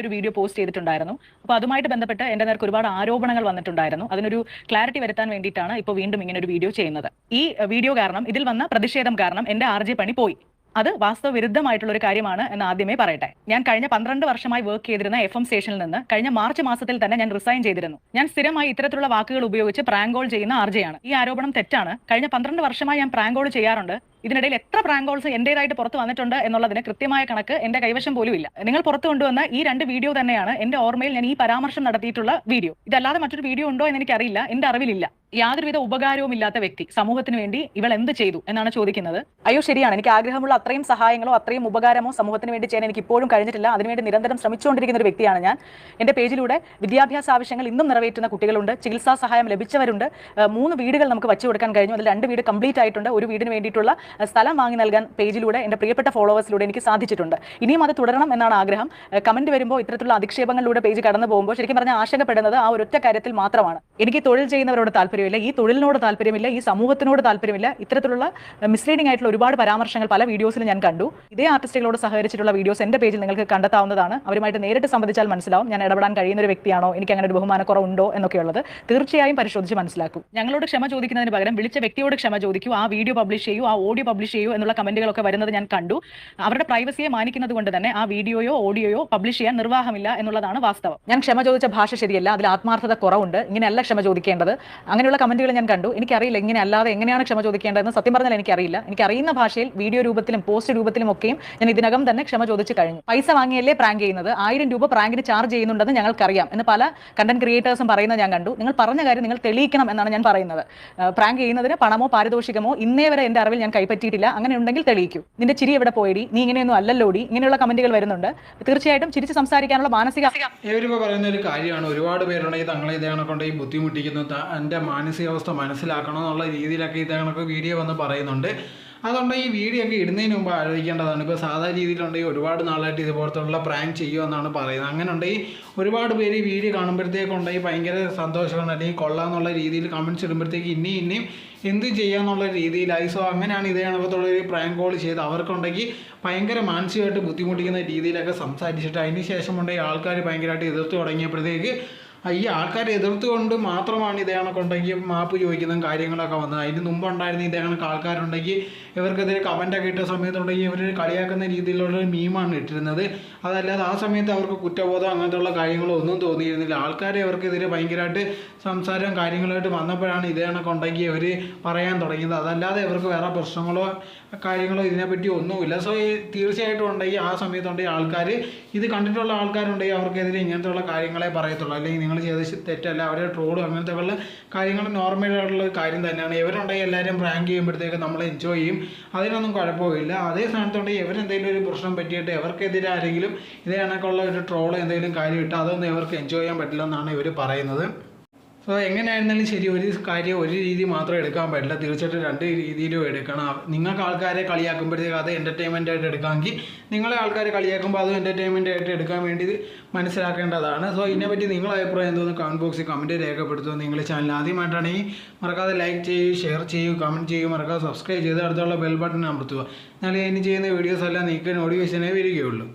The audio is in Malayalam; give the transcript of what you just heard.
ഒരു വീഡിയോ പോസ്റ്റ് ചെയ്തിട്ടുണ്ടായിരുന്നു. അപ്പോൾ അതുമായിട്ട് ബന്ധപ്പെട്ട് എന്റെ നേർക്ക് ഒരുപാട് ആരോപണങ്ങൾ വന്നിട്ടുണ്ടായിരുന്നു. അതിനൊരു ക്ലാരിറ്റി വരുത്താൻ വേണ്ടിയിട്ടാണ് ഇപ്പോൾ വീണ്ടും ഇങ്ങനെ ഒരു വീഡിയോ ചെയ്യുന്നത്. ഈ വീഡിയോ കാരണം ഇതിൽ വന്ന പ്രതിഷേധം കാരണം എന്റെ ആർ പണി പോയി. അത് വാസ്തവ വിരുദ്ധമായിട്ടുള്ള ഒരു കാര്യമാണ് എന്ന് ആദ്യമേ പറയട്ടെ. ഞാൻ കഴിഞ്ഞ പന്ത്രണ്ട് വർഷമായി വർക്ക് ചെയ്തിരുന്ന എഫ് എം സ്റ്റേഷനിൽ നിന്ന് കഴിഞ്ഞ മാർച്ച് മാസത്തിൽ തന്നെ ഞാൻ റിസൈൻ ചെയ്തിരുന്നു. ഞാൻ സ്ഥിരമായി ഇത്തരത്തിലുള്ള വാക്കുകൾ ഉപയോഗിച്ച് പ്രാങ്കോൾ ചെയ്യുന്ന ആർജയാണ് ഈ ആരോപണം തെറ്റാണ്. കഴിഞ്ഞ പന്ത്രണ്ട് വർഷമായി ഞാൻ പ്രാങ്കോൾ ചെയ്യാറുണ്ട്. ഇതിനിടയിൽ എത്ര പ്രാങ്ക് കോൾസ് എന്റേതായിട്ട് പുറത്ത് വന്നിട്ടുണ്ട് എന്നുള്ളതിന് കൃത്യമായ കണക്ക് എന്റെ കൈവശം പോലും ഇല്ല. നിങ്ങൾ പുറത്തു കൊണ്ടുവന്ന ഈ രണ്ട് വീഡിയോ തന്നെയാണ് എന്റെ ഓർമ്മയിൽ ഞാൻ ഈ പരാമർശം നടത്തിയിട്ടുള്ള വീഡിയോ ഇതല്ലാതെ മറ്റൊരു വീഡിയോ ഉണ്ടോ എന്ന് എനിക്കറിയില്ല. എന്റെ അറിവിലില്ല. യാതൊരുവിധ ഉപകാരവും ഇല്ലാത്ത വ്യക്തി. സമൂഹത്തിന് വേണ്ടി ഇവൾ എന്ത് ചെയ്തു എന്നാണ് ചോദിക്കുന്നത്. അയ്യോ ശരിയാണ്. എനിക്ക് ആഗ്രഹമുള്ള അത്രയും സഹായങ്ങളോ അത്രയും ഉപകാരമോ സമൂഹത്തിന് വേണ്ടി ചെയ്യാൻ എനിക്ക് ഇപ്പോഴും കഴിഞ്ഞിട്ടില്ല. അതിനുവേണ്ടി നിരന്തരം ശ്രമിച്ചുകൊണ്ടിരിക്കുന്ന ഒരു വ്യക്തിയാണ് ഞാൻ. എന്റെ പേജിലൂടെ വിദ്യാഭ്യാസ ആവശ്യങ്ങൾ ഇന്നും നിറവേറ്റുന്ന കുട്ടികളുണ്ട്. ചികിത്സാ സഹായം ലഭിച്ചവരുണ്ട്. മൂന്ന് വീടുകൾ നമുക്ക് വച്ചു കൊടുക്കാൻ കഴിഞ്ഞു. അതിൽ രണ്ട് വീട് കംപ്ലീറ്റ് ആയിട്ടുണ്ട്. ഒരു വീടിന് വേണ്ടിയിട്ടുള്ള സ്ഥലം വാങ്ങി നൽകാൻ പേജിലൂടെ എന്റെ പ്രിയപ്പെട്ട ഫോളോവേഴ്സിലൂടെ എനിക്ക് സാധിച്ചിട്ടുണ്ട്. ഇനിയും അത് തുടരണം എന്നാണ് ആഗ്രഹം. കമന്റ് വരുമ്പോൾ ഇത്തരത്തിലുള്ള അധിക്ഷേപങ്ങളിലൂടെ പേജ് കടന്നു പോകുമ്പോൾ ശരിക്കും പറഞ്ഞാൽ ആശങ്കപ്പെടുന്നത് ആ ഒരൊറ്റ കാര്യത്തിൽ മാത്രമാണ്. എനിക്ക് തൊഴിൽ ചെയ്യുന്നവരോട് താല്പര്യമില്ല ഈ തൊഴിലിനോട് താല്പര്യമില്ല ഈ സമൂഹത്തിനോട് താല്പര്യമില്ല. ഇത്തരത്തിലുള്ള മിസ്ലീഡിംഗ് ആയിട്ടുള്ള ഒരുപാട് പരാമർശങ്ങൾ പല വീഡിയോസിലും ഞാൻ കണ്ടു. ഇതേ ആർട്ടിസ്റ്റുകളോട് സഹകരിച്ചിട്ടുള്ള വീഡിയോസ് എന്റെ പേജിൽ നിങ്ങൾക്ക് കണ്ടെത്താവുന്നതാണ്. അവരുമായിട്ട് നേരിട്ട് സംബന്ധിച്ചാൽ മനസ്സിലാവും ഞാൻ ഇടപെടാൻ കഴിയുന്ന ഒരു വ്യക്തിയാണോ എനിക്ക് അങ്ങനെ ഒരു ബഹുമാനക്കുറവുണ്ടോ എന്നൊക്കെയുള്ളത് തീർച്ചയായും പരിശോധിച്ച് മനസ്സിലാക്കും. ഞങ്ങളോട് ക്ഷമ ചോദിക്കുന്നതിന് പകരം വിളിച്ച വ്യക്തിയോട് ക്ഷമ ചോദിക്കൂ ആ വീഡിയോ പബ്ലിഷ് ചെയ്യൂ ആ ഓഡിയോ പബ്ലിഷ് ചെയ്യൂ എന്നുള്ള കമന്റുകളൊക്കെ വരുന്നത് ഞാൻ കണ്ടു. അവരുടെ പ്രൈവസിയെ മാനിക്കുന്നത് കൊണ്ട് തന്നെ ആ വീഡിയോയോ ഓഡിയോയോ പബ്ലിഷ് ചെയ്യാൻ നിർവാഹമില്ല എന്നുള്ളതാണ് വാസ്തവം. ഞാൻ ക്ഷമ ചോദിച്ച ഭാഷ ശരിയല്ല അതിൽ ആത്മാർത്ഥത കുറവുണ്ട്. ഇങ്ങനെയല്ല ക്ഷമ ചോദിക്കേണ്ടത്. അങ്ങനെയുള്ള കമന്റുകൾ ഞാൻ കണ്ടു. എനിക്കറിയില്ല ഇങ്ങനെ അല്ലാതെ എങ്ങനെയാണ് ക്ഷമ ചോദിക്കേണ്ടതെന്ന് സത്യം പറഞ്ഞാൽ എനിക്കറിയില്ല. എനിക്കറിയുന്ന ഭാഷയിൽ വീഡിയോ രൂപത്തിലും പോസ്റ്റ് രൂപത്തിലും ഒക്കെയും ഞാൻ ഇതിനകം തന്നെ ക്ഷമ ചോദിച്ചു കഴിഞ്ഞു. പൈസ വാങ്ങിയല്ലേ പ്രാങ്ക് ചെയ്യുന്നത്? ആയിരം രൂപ പ്രാങ്കിന് ചാർജ് ചെയ്യുന്നുണ്ടെന്ന് ഞങ്ങൾക്കറിയാം എന്ന് പല കണ്ടന്റ് ക്രിയേറ്റേഴ്സും പറയുന്നത് ഞാൻ കണ്ടു. നിങ്ങൾ പറഞ്ഞ കാര്യം നിങ്ങൾ തെളിയിക്കണം എന്നാണ് ഞാൻ പറയുന്നത്. പ്രാങ്ക് ചെയ്യുന്നതിന് പണമോ പാരിതോഷികമോ ഇന്നേ വരെ എന്റെ അറിവിൽ ഞാൻ കൈപ്പറ്റിയിട്ടില്ല അങ്ങനെ ഉണ്ടെങ്കിൽ തെളിയിക്കൂ. നിന്റെ ചിരി എവിടെ പോയടി? നീ ഇങ്ങനെയൊന്നും അല്ലല്ലോടി ഇങ്ങനെയുള്ള കമന്റുകൾ വരുന്നുണ്ട്. തീർച്ചയായിട്ടും ചിരിച്ച് സംസാരിക്കാനുള്ള മാനസിക പറയുന്ന ഒരു കാര്യമാണ്. ഒരുപാട് പേരുണ്ടെങ്കിൽ തങ്ങളെ ഇതേ കൊണ്ട് ഈ ബുദ്ധിമുട്ടിക്കുന്നു. എന്റെ മാനസികാവസ്ഥ മനസ്സിലാക്കണം എന്നുള്ള രീതിയിലൊക്കെ ഇതേ കണക്ക് വീഡിയോ വന്ന് പറയുന്നുണ്ട്. അതുകൊണ്ട് ഈ വീഡിയോ ഒക്കെ ഇടുന്നതിന് മുമ്പ് ആലോചിക്കേണ്ടതാണ്. ഇപ്പോൾ സാധാ രീതിയിലുണ്ടെങ്കിൽ ഒരുപാട് നാളായിട്ട് ഇതുപോലത്തുള്ള പ്രാങ്ക് ചെയ്യുമെന്നാണ് പറയുന്നത്. അങ്ങനെ ഉണ്ടെങ്കിൽ ഒരുപാട് പേര് ഈ വീഡിയോ കാണുമ്പോഴത്തേക്കുണ്ടെങ്കിൽ ഭയങ്കര സന്തോഷമാണ്. അല്ലെങ്കിൽ കൊള്ളാമെന്നുള്ള രീതിയിൽ കമന്റ്സ് ഇടുമ്പോഴത്തേക്ക് ഇനിയും ഇനിയും എന്ത് ചെയ്യാമെന്നുള്ള രീതിയിലായി. സോ അങ്ങനെയാണ് ഇതേ കണക്കത്തുള്ള ഒരു പ്രാങ്ക് കോൾ ചെയ്ത് അവർക്കുണ്ടെങ്കിൽ ഭയങ്കര മാനസികമായിട്ട് ബുദ്ധിമുട്ടിക്കുന്ന രീതിയിലൊക്കെ സംസാരിച്ചിട്ട് അതിന് ശേഷം ഉണ്ടെങ്കിൽ ആൾക്കാർ ഭയങ്കരമായിട്ട് എതിർത്ത് തുടങ്ങിയപ്പോഴത്തേക്ക് ഈ ആൾക്കാരെ എതിർത്തുകൊണ്ട് മാത്രമാണ് ഇതേ കണക്കുണ്ടെങ്കിൽ മാപ്പ് ചോദിക്കുന്നതും കാര്യങ്ങളൊക്കെ വന്നത്. അതിന് മുമ്പ് ഉണ്ടായിരുന്ന ഇതേ കണക്ക് ആൾക്കാരുണ്ടെങ്കിൽ ഇവർക്കെതിരെ കമന്റൊക്കെ ഇട്ട സമയത്തുണ്ടെങ്കിൽ ഇവർ കളിയാക്കുന്ന രീതിയിലുള്ള മീമാണ് ഇട്ടിരുന്നത്. അതല്ലാതെ ആ സമയത്ത് അവർക്ക് കുറ്റബോധം അങ്ങനത്തെയുള്ള കാര്യങ്ങളോ ഒന്നും തോന്നിയിരുന്നില്ല. ആൾക്കാരെ ഇവർക്കെതിരെ ഭയങ്കരമായിട്ട് സംസാരവും കാര്യങ്ങളായിട്ട് വന്നപ്പോഴാണ് ഇതേ കണക്കുണ്ടെങ്കിൽ ഇവർ പറയാൻ തുടങ്ങിയത്. അതല്ലാതെ ഇവർക്ക് വേറെ പ്രശ്നങ്ങളോ കാര്യങ്ങളോ ഇതിനെപ്പറ്റി ഒന്നുമില്ല. സോ തീർച്ചയായിട്ടും ഉണ്ടെങ്കിൽ ആ സമയത്തുണ്ടെങ്കിൽ ആൾക്കാർ ഇത് കണ്ടിട്ടുള്ള ആൾക്കാരുണ്ടെങ്കിൽ അവർക്കെതിരെ ഇങ്ങനത്തെയുള്ള കാര്യങ്ങളെ പറയത്തുള്ളൂ. അല്ലെങ്കിൽ നിങ്ങൾ ചെയ്ത തെറ്റല്ല. അവരെ ട്രോളും അങ്ങനത്തെ ഉള്ള കാര്യങ്ങൾ നോർമലായിട്ടുള്ള കാര്യം തന്നെയാണ്. ഇവരുണ്ടെങ്കിൽ എല്ലാവരും പ്രാങ്ക് ചെയ്യുമ്പോഴത്തേക്ക് നമ്മൾ എൻജോയ് ചെയ്യും. അതിനൊന്നും കുഴപ്പമില്ല. അതേ സ്ഥാനത്തുണ്ടെങ്കിൽ ഇവരെന്തെങ്കിലും ഒരു പ്രശ്നം പറ്റിയിട്ട് ഇവർക്കെതിരെ ആരെങ്കിലും ഇതേ കണക്കുള്ള ഒരു ട്രോൾ എന്തെങ്കിലും കാര്യം ഇട്ട് അതൊന്നും ഇവർക്ക് എൻജോയ് ചെയ്യാൻ പറ്റില്ല എന്നാണ് ഇവർ പറയുന്നത്. സോ എങ്ങനെയായിരുന്നാലും ശരി ഒരു കാര്യം ഒരു രീതി മാത്രം എടുക്കാൻ പറ്റില്ല. തീർച്ചയായിട്ടും രണ്ട് രീതിയിലും എടുക്കണം. നിങ്ങൾക്ക് ആൾക്കാരെ കളിയാക്കുമ്പോഴത്തേക്ക് അത് എന്റർടൈൻമെന്റ് ആയിട്ട് എടുക്കാമെങ്കിൽ നിങ്ങളെ ആൾക്കാരെ കളിയാക്കുമ്പോൾ അത് എന്റർടൈൻമെന്റ് ആയിട്ട് എടുക്കാൻ വേണ്ടി മനസ്സിലാക്കേണ്ടതാണ്. സോ ഇതിനെപ്പറ്റി നിങ്ങളുടെ അഭിപ്രായം എന്തോന്ന് കമന്റ് ബോക്സിൽ കമന്റ് രേഖപ്പെടുത്തുക. നിങ്ങൾ ചാനൽ ആദ്യമായിട്ടാണെങ്കിൽ മറക്കാതെ ലൈക്ക് ചെയ്യൂ ഷെയർ ചെയ്യൂ കമന്റ് ചെയ്യൂ. മറക്കാതെ സബ്സ്ക്രൈബ് ചെയ്ത് അടുത്തുള്ള ബെൽ ബട്ടൺ അമർത്തുക. എന്നാൽ ഇനി ചെയ്യുന്ന വീഡിയോസ് എല്ലാം നിങ്ങൾക്ക് നോട്ടിഫിക്കേഷനേ വരികയുള്ളൂ.